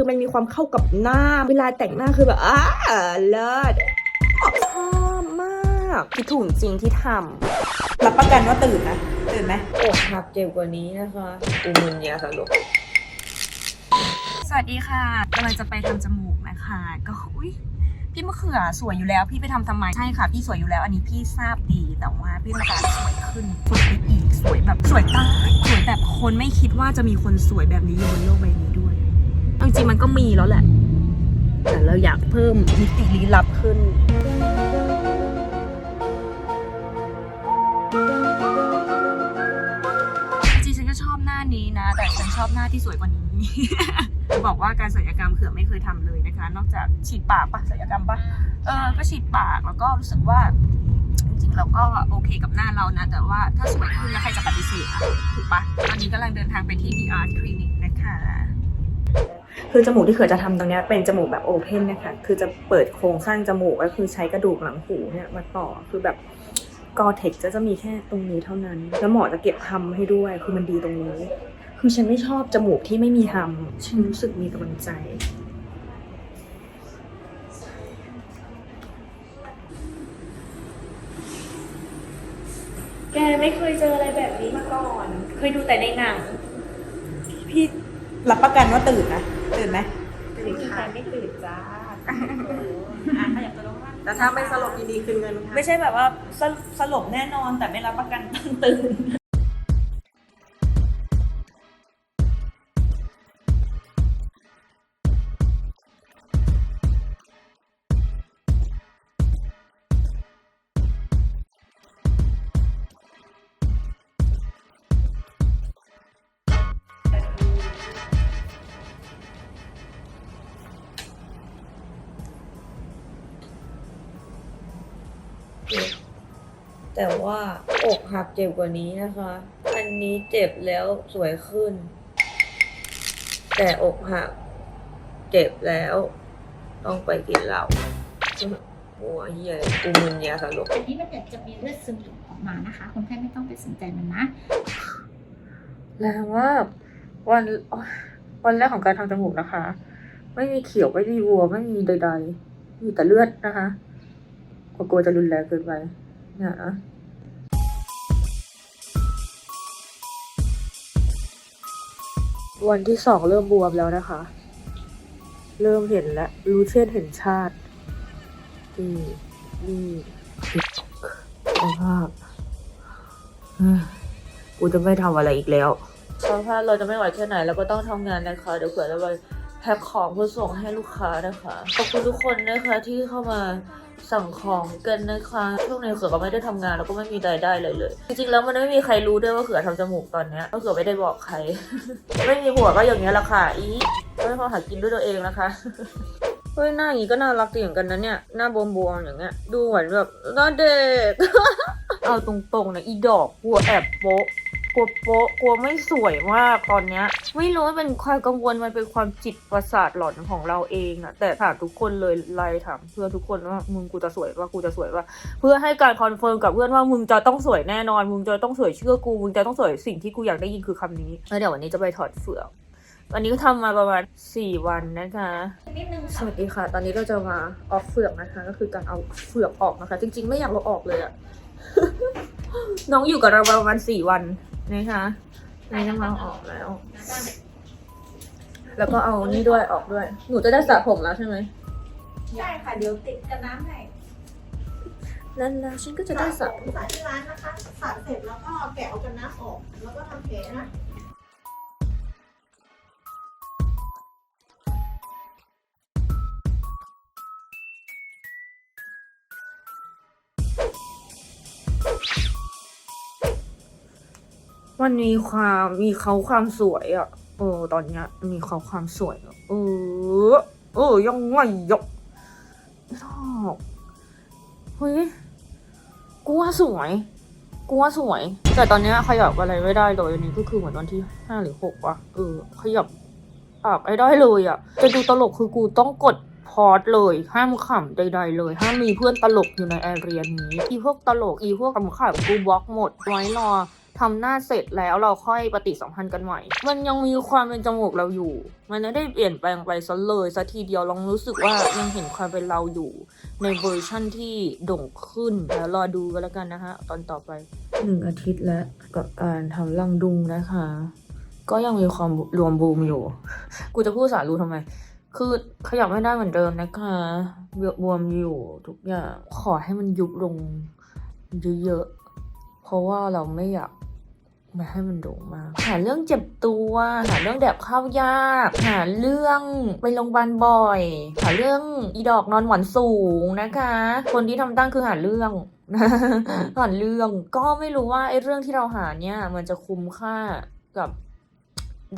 คือมันมีความเข้ากับหน้า เวลาแต่งหน้าคือแบบอ้าเลิศชอบมากคิดถูกจริงที่ทำรับประกันว่าตื่นนะ ตื่นไหมอกหักเจ็บกว่านี้นะคะอูมุนยาสลบสวัสดีค่ะกำลังจะไปทำจมูกนะคะ ก็อุ้ยพี่มะเขือสวยอยู่แล้ว พี่ไปทำทำไมใช่ค่ะ พี่สวยอยู่แล้ว อันนี้พี่ทราบดีแต่ว่าพี่ต้องการสวยขึ้นสวยไปอีกสวยแบบสวยตายสวยแบบคนไม่คิดว่าจะมีคนสวยแบบนี้อยู่บนโลกใบนี้ด้วยเอา จริงมันก็มีแล้วแหละ แต่เราอยากเพิ่มมิติลี้ลับขึ้นจริงฉันก็ชอบหน้านี้นะ แต่ฉันชอบหน้าที่สวยกว่านี้จะบอกว่าการศัลยกรรมเขื่อไม่เคยทำเลยนะคะ นอกจากฉีดปากปะศัลยกรรมปะเออก็ฉีดปากแล้วก็รู้สึกว่าจริงๆเราก็โอเคกับหน้าเรานะ แต่ว่าถ้าสวยขึ้นแล้วใครจะปฏิเสธถูกปะตอนนี้กำลังเดินทางไปที่ The Art Clinic นะคะ คือจมูกที่เขือจะทำตรงเนี้ยเป็นจมูกแบบโอเพนนะคะคือจะเปิดโครงสร้างจมูกก็คือใช้กระดูกหลังหูเนี่ยมาต่อคือแบบกอเทคจะจะมีแค่ตรงนี้เท่านั้น แล้วหมอจะเก็บทำให้ด้วยคือมันดีตรงนี้ คือฉันไม่ชอบจมูกที่ไม่มีทำฉันรู้สึกมีกำลังใจแกไม่เคยเจออะไรแบบนี้มาก่อน เคยดูแต่ในหนัง พี่รับประกันว่าตื่นนะ ตื่นไหมตื่นค่ะไม่ตื่นจ้าแต่ถ้าไม่สลบยินดีคืนเงินค่ะไม่ใช่แบบว่าสลสลบแน่นอนแต่ไม่รับประกันตื่น แต่ว่าอกหักเจ็บกว่านี้นะคะ อันนี้เจ็บแล้วสวยขึ้น แต่อกหักเจ็บแล้ว ต้องไปกินเหล้าหัวเฮียกูมึนยาสลบอันนี้มันอาจจะมีเลือดซึมออกมานะคะ คนไข้ไม่ต้องไปสนใจมันนะแรงมากวันวันแรกของการทำจมูกนะคะ ไม่มีเขียวไม่มีวัวไม่มีใด ๆ มีแต่เลือดนะคะกลัวจะรุนแรงเกินไปเนี่ยนะ วันที่สองเริ่มบวมแล้วนะคะ เริ่มเห็นแล้วรู้เช่นเห็นชาติ นี่นี่สภาพกูจะไม่ทำอะไรอีกแล้วสภาพเราจะไม่ไหวแค่ไหนเราก็ต้องทำงานนะคะ เดี๋ยวเผื่อจะไปแพ็คของเพื่อส่งให้ลูกค้านะคะ ขอบคุณทุกคนนะคะที่เข้ามา สั่งของกันนะคะช่วงนี้เขือก็ไม่ได้ทำงานแล้วก็ไม่มีรายได้เลยเลย จริงๆแล้วมันไม่มีใครรู้ด้วยว่าเขือทำจมูกตอนเนี้ยเพราะเขือไม่ได้บอกใคร ไม่มีผัวก็อย่างเงี้ยละค่ะอีไม่พอหากินด้วยตัวเองนะคะเฮ้ยหน้าอย่างงี้ก็น่ารักดีเหมือนกันนะเนี่ยหน้าบวมๆอย่างเงี้ย ดูเหมือนแบบหน้าเด็กเอาตรงๆนะอีดอกกลัวแอบโป๊ะ ลัวโป๊ะกลัวไม่สวยมากตอนเนี้ย ไม่รู้ว่าเป็นความกังวลมันเป็นความจิตประสาทหลอนของเราเองอะแต่ถามทุกคนเลยไล่ถามเพื่อนทุกคนว่ามึงกูจะสวยว่ากูจะสวยว่า เพื่อให้การคอนเฟิร์มกับเพื่อนว่ามึงจะต้องสวยแน่นอน มึงจะต้องสวยเชื่อกู มึงจะต้องสวยสิ่งที่กูอยากได้ยินคือคำนี้แล้วเดี๋ยววันนี้จะไปถอดเฟือกวันนี้ก็ทำมาประมาณสี่วันนะคะนิดนึงสวัสดีค่ะ ตอนนี้เราจะมาออกเฟือกนะคะ ก็คือการเอาเฟือกออกนะคะ จริงๆ ไม่อยากเราออกเลยอะ น้องอยู่กับเราประมาณสี่วัน นะคะนี่น้องเราออกแล้ว แล้วก็เอานี่ด้วยออกด้วย หนูจะได้สระผมแล้วใช่ไหมใช่ค่ะ เดี๋ยวติดกันน้ำให้นั่นแล้วฉันก็จะได้สระผม สระที่ร้านนะคะสระเสร็จแล้วก็แกะเอากันน้ำออก แล้วก็ทำแผลนะ มันมีความมีเขาความสวยอะ เออ ตอนเนี้ยมีเขาความสวยอะเออ เออ ยังไงยกชอบเฮ้ยกูว่าสวย กูว่าสวย แต่ตอนเนี้ยขยับอะไรไม่ได้เลยอันนี้ก็คือเหมือนวันที่ห้าหรือหกว่ะ เออ ขยับปากไม่ได้เลยอะ จะดูตลกคือกูต้องกดพอดเลย ห้ามขำใดๆเลย ห้ามมีเพื่อนตลกอยู่ในแอเรียนี้ อีพวกตลก อีพวกขำๆกูบล็อกหมด ไว้รอ ทำหน้าเสร็จแล้วเราค่อยปฏิสัมพันธ์กันใหม่ มันยังมีความเป็นจมูกเราอยู่ มันไม่ได้เปลี่ยนแปลงไปซะเลยซะทีเดียวลองรู้สึกว่ายังเห็นความเป็นเราอยู่ ในเวอร์ชั่นที่โด่งขึ้นแล้วรอดูกันแล้วกันนะคะตอนต่อไปหนึ่งอาทิตย์แล้วกับการทำรังดุงนะคะ ก็ยังมีความรวมบูมอยู่ กูจะพูดสารู้ทำไม คือขยับไม่ได้เหมือนเดิมนะคะบวมอยู่ทุกอย่างขอให้มันยุบลงเยอะๆเพราะว่าเราไม่อยาก ม่ให้มันโด่งมากหาเรื่องเจ็บตัวหาเรื่องแดบข้าวยาก หาเรื่องไปโรงพยาบาลบ่อย หาเรื่องอีดอกนอนหวานสูงนะคะ คนที่ทำตั้งคือหาเรื่องหาเรื่องก็ไม่รู้ว่าไอ้เรื่องที่เราหาเนี่ยมันจะคุ้มค่ากับ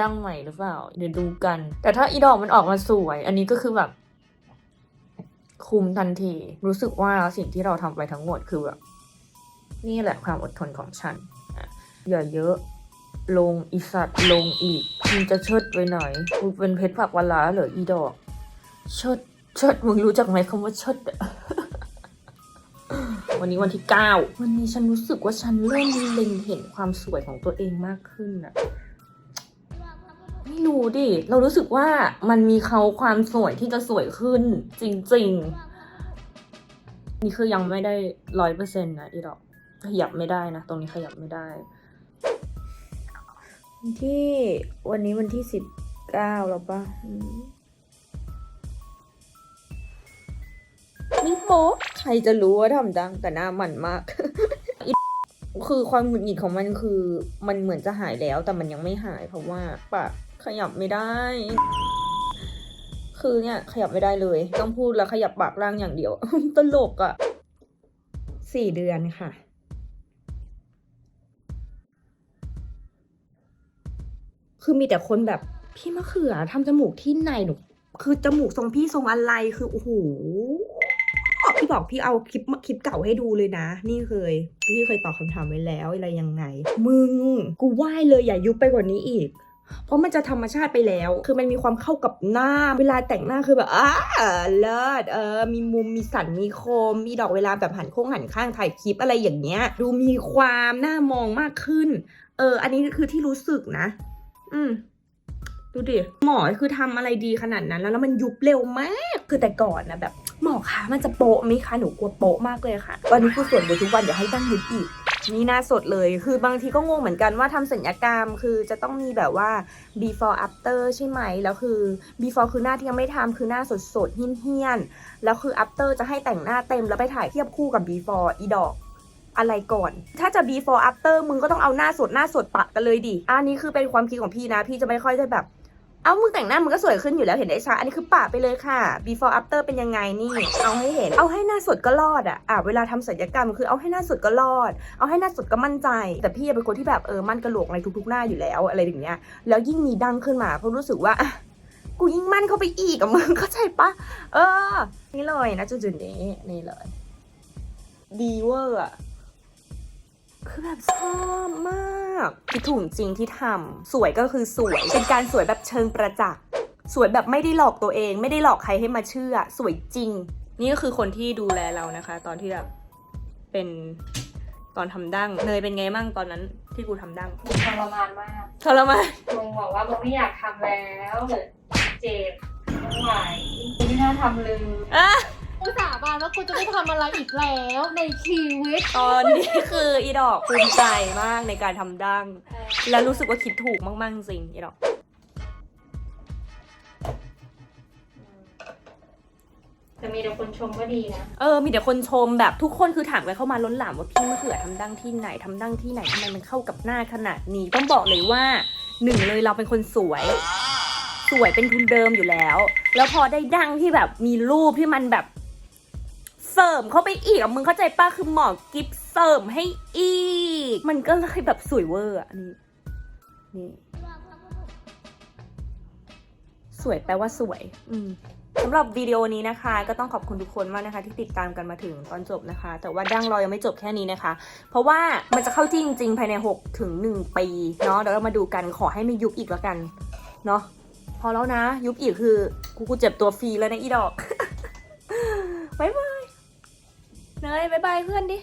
ดังใหม่หรือเปล่า เดี๋ยวดูกัน แต่ถ้าอีดอกมันออกมาสวย อันนี้ก็คือแบบ คุมทันที รู้สึกว่าสิ่งที่เราทำไปทั้งหมดคือแบบนี่แหละความอดทนของฉัน อย่าเยอะ ลงอีสัตว์ลงอีกมึงจะเชิดไปหน่อยมึงเป็นเพชรผักวะลาเหรออีดอกเชิดเชิดมึงรู้จักไหมคำว่าเชิดอะวันนี้วันที่เก้าวันนี้ฉันรู้สึกว่าฉันเริ่มเล็งเห็นความสวยของตัวเองมากขึ้นอะไม่รู้ดิ เรารู้สึกว่ามันมีเขาความสวยที่จะสวยขึ้น จริง ๆ นี่คือยังไม่ได้ร้อยเปอร์เซ็นต์นะอีดอกขยับไม่ได้นะ ตรงนี้ขยับไม่ได้ ที่วันนี้วันที่สิบเก้าแล้วปะมนี่โป๊ะใครจะรู้ว่าทำดังแต่หน้ามันมากคือความหงุดหงิดของมันคือมันเหมือนจะหายแล้วแต่มันยังไม่หายเพราะว่าปากขยับไม่ได้ คือเนี่ยขยับไม่ได้เลย ต้องพูดแล้วขยับปากร่างอย่างเดียว ตลกอะ่ะสี่เดือนค่ะ คือมีแต่คนแบบพี่มะเขือทำจมูกที่ไหนหนูคือจมูกทรงพี่ทรงอะไรคือโอ้โหพี่บอกพี่เอาคลิปคลิปเก่าให้ดูเลยนะ นี่เคย พี่เคยตอบคำถามไว้แล้วอะไรยังไง มึง กูไหว้เลยอย่ายุบไปกว่านี้อีก เพราะมันจะธรรมชาติไปแล้ว คือมันมีความเข้ากับหน้า เวลาแต่งหน้าคือแบบอ้าเลิศเออ มีมุมมีสันมีโคม มีดอกเวลาแบบหันโค้งหันข้างถ่ายคลิปอะไรอย่างเงี้ย ดูมีความน่ามองมากขึ้น เออ อันนี้คือที่รู้สึกนะ อืมดูดิหมอคือทำอะไรดีขนาดนั้น แล้วแล้วมันยุบเร็วมากคือแต่ก่อนนะแบบ หมอคะมันจะโปะไหมคะหนูกลัวโปะมากเลยค่ะตอนนี้คือส่วนเดียวทุกวันอย่าให้ตั้งยุบอีกนี่หน้าสดเลย คือบางทีก็งงเหมือนกันว่าทำสัญญกรรม คือจะต้องมีแบบว่า before after ใช่ไหม แล้วคือ before คือหน้าที่ยังไม่ทำคือหน้าสดสดเหี้ยนๆ แล้วคือ after จะให้แต่งหน้าเต็มแล้วไปถ่ายเทียบคู่กับ before อีดอก อะไรก่อน ถ้าจะ before after มึงก็ต้องเอาหน้าสดหน้าสดปะกันเลยดิ อันนี้คือเป็นความคิดของพี่นะ พี่จะไม่ค่อยจะแบบ เอามึงแต่งหน้ามึงก็สวยขึ้นอยู่แล้วเห็นได้ชัดอันนี้คือปะไปเลยค่ะ before after เป็นยังไงนี่ เอาให้เห็น เอาให้หน้าสดก็รอดอะอะเวลาทำศัลยกรรมคือเอาให้หน้าสดก็รอด เอาให้หน้าสดก็มั่นใจ แต่พี่เป็นคนที่แบบเออมั่นกระโหลกในทุกๆหน้าอยู่แล้วอะไรอย่างเงี้ย แล้วยิ่งมีดังขึ้นมาเพราะรู้สึกว่ากูยิ่งมั่นเข้าไปอีกอะมึงเข้าใจปะเออ นี่เลยนะจุดๆนี้นี่เลย ดีเวอร์อะ คือแบบชอบมากคิดถูกจริงที่ทำสวยก็คือสวย เป็นการสวยแบบเชิงประจักษ์สวยแบบไม่ได้หลอกตัวเอง ไม่ได้หลอกใครให้มาเชื่อ สวยจริง นี่ก็คือคนที่ดูแลเรานะคะ ตอนที่แบบเป็นตอนทำดั้งเนยเป็นไงมั่งตอนนั้นที่กูทำดั้งทรมานมากทรมานมึงบอกว่ามึงไม่อยากทำแล้วเจ็บไม่ไหวไม่น่าทำเลยอะ กูสาบานว่ากูจะไม่ทำอะไรอีกแล้วในชีวิต ตอนนี้คืออีดอกภูมิใจมากในการทำดั้ง แล้วรู้สึกว่าคิดถูกมาก ๆ จริงอีดอกแต่มีแต่คนชมก็ดีนะ เออ มีแต่คนชมแบบทุกคนคือถามกันเข้ามาล้นหลามว่าพี่มะเขือทำดั้งที่ไหนทำดั้งที่ไหนทำไมมันเข้ากับหน้าขนาดนี้ ต้องบอกเลยว่าหนึ่งเลยเราเป็นคนสวย สวยเป็นทุนเดิมอยู่แล้ว แล้วพอได้ดั้งที่แบบมีรูปที่มันแบบ เสริมเข้าไปอีกอะมึงเข้าใจป้าคือหมอกิฟเสริมให้อีก มันก็เลยแบบสวยเวอร์อะนี่นี่สวยแปลว่าสวย อืมสำหรับวิดีโอนี้นะคะ ก็ต้องขอบคุณทุกคนมากนะคะ ที่ติดตามกันมาถึงตอนจบนะคะ แต่ว่าดั้งเรายังไม่จบแค่นี้นะคะ เพราะว่ามันจะเข้าที่จริงๆภายใน6ถึง1ปีเนาะเดี๋ยวเรามาดูกันขอให้ไม่ยุบอีกแล้วกันเนาะพอแล้วนะ ยุบอีกคือกูกูเจ็บตัวฟรีแล้วนะอีดอก เนยบายบายเพื่อนดิ